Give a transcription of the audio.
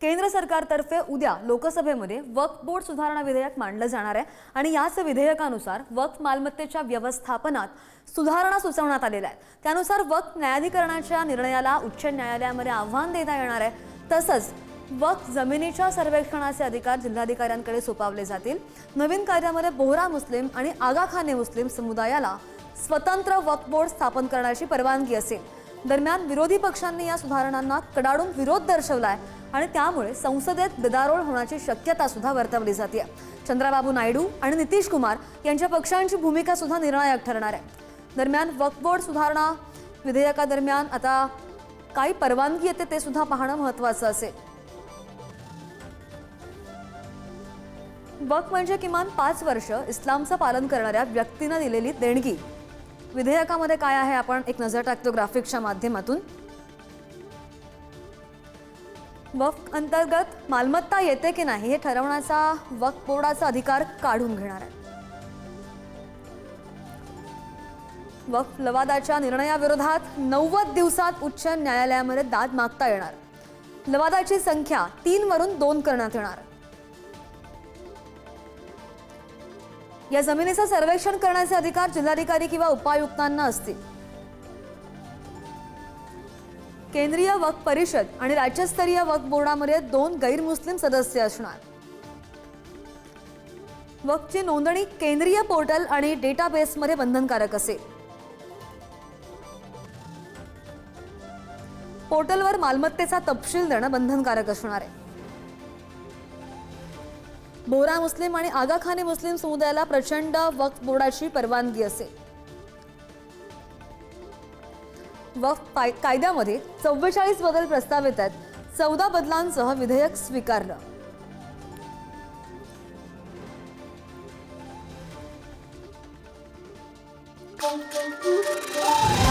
केंद्र सरकारतर्फे उद्या लोकसभेमध्ये वक्फ बोर्ड सुधारणा विधेयक मांडलं जाणार आहे आणि याच विधेयकानुसार वक्फ मालमत्तेच्या व्यवस्थापनात सुधारणा सुचवण्यात आलेल्या आहेत. त्यानुसार वक्फ न्यायाधिकरणाच्या निर्णयाला उच्च न्यायालयामध्ये आव्हान देता येणार आहे. तसंच वक्फ जमिनीच्या सर्वेक्षणाचे अधिकार जिल्हाधिकाऱ्यांकडे सोपावले जातील. नवीन कायद्यामध्ये बोहरा मुस्लिम आणि आगाखाने मुस्लिम समुदायाला स्वतंत्र वक्फ बोर्ड स्थापन करण्याची परवानगी असेल. दरम्यान विरोधी पक्षांनी या सुधारणांना कडाडून विरोध दर्शवला आहे आणि त्यामुळे संसदेत गदारोळ होण्याची शक्यता सुद्धा वर्तवली जाते चंद्राबाबू नायडू आणि नितीश कुमार यांच्या पक्षांची भूमिका सुद्धा निर्णायक ठरणार आहे. दरम्यान वक्फ बोर्ड सुधारणा विधेयकादरम्यान आता काही परवानगी येते ते सुद्धा पाहणं महत्त्वाचं असेल. वक म्हणजे किमान पाच वर्ष इस्लामचं पालन करणाऱ्या व्यक्तीनं दिलेली देणगी. विधेयकामध्ये काय आहे आपण एक नजर टाकतो ग्राफिक्सच्या माध्यमातून. वक्फ अंतर्गत मालमत्ता येते की नाही हे ठरवण्याचा वक्फ बोर्डाचा अधिकार काढून घेणार आहे. वक्फ लवादाच्या निर्णयाविरोधात नव्वद दिवसात उच्च न्यायालयामध्ये दाद मागता येणार. लवादाची संख्या तीन वरून दोन करण्यात येणार. या जमिनीचं सर्वेक्षण करण्याचे अधिकार जिल्हाधिकारी किंवा उपायुक्तांना असतील. केंद्रीय वक्फ परिषद आणि राज्यस्तरीय वक्फ बोर्डामध्ये दोन गैरमुस्लिम सदस्य असणार. वक्फची नोंदणी केंद्रीय पोर्टल आणि डेटाबेसमध्ये बंधनकारक असेल. पोर्टलवर मालमत्तेचा तपशील देणं बंधनकारक असणार आहे. बोरा मुस्लिम आणि आगाखाने मुस्लिम समुदायाला प्रचंड वक्फ बोर्डाची परवानगी असेल. वक्फ काय- कायद्यामध्ये चव्वेचाळीस बदल प्रस्तावित आहेत चौदा बदलांसह विधेयक स्वीकारलं Thank you.